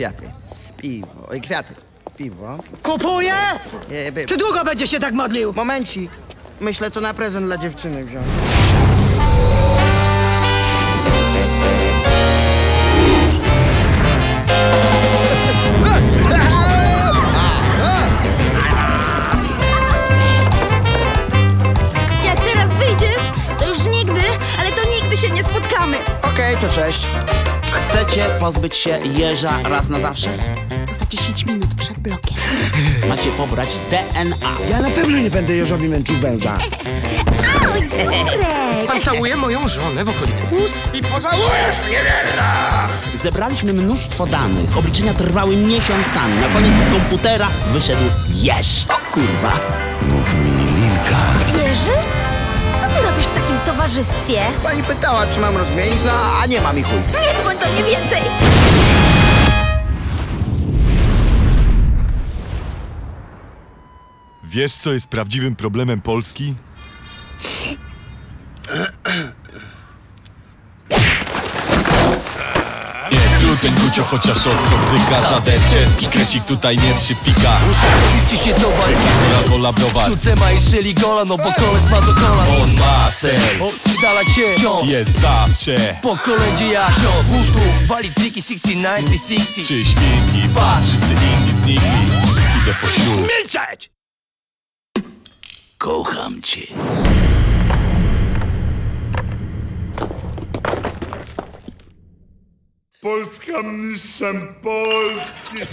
kwiaty. Piwo, oj, kwiaty. Piwo. Kupuję! E, by... Czy długo będzie się tak modlił? Momencik. Myślę, co na prezent dla dziewczyny wziąć. Jak teraz wyjdziesz, to już nigdy, ale to nigdy się nie spotkamy. Okej, to cześć. Chcecie pozbyć się jeża raz na zawsze? Za 10 minut przed blokiem. Macie pobrać DNA. Ja na pewno nie będę Jeżowi męczył węża. Pan całuje moją żonę w okolicy ust i pożałujesz, niewierna! Zebraliśmy mnóstwo danych. Obliczenia trwały miesiącami. Na koniec z komputera wyszedł jeż. O kurwa. Mów mi, Lilka. Jerzy? Towarzystwie? Pani pytała, czy mam rozmienić, no a nie mam i chuj. Nie dzwoń do mnie więcej! Wiesz, co jest prawdziwym problemem Polski? Trudny kucio, chociaż ostro bzyka. Żaden czeski krecik tutaj nie przypika. Liczcie się do walki Kola, kola, browar Sztuce ma i szyli gola, no bo koleś ma do kolan. On ma cel. Odpidala cię. Wciąż Jest zawsze. Po kolędzie jak ciąg w łóżku Wali triki 69, 360 Trzy śpinki, patrz, wszyscy inni znikli Idę po ślub. Milczeć! Kocham cię Polska mistrzem Polski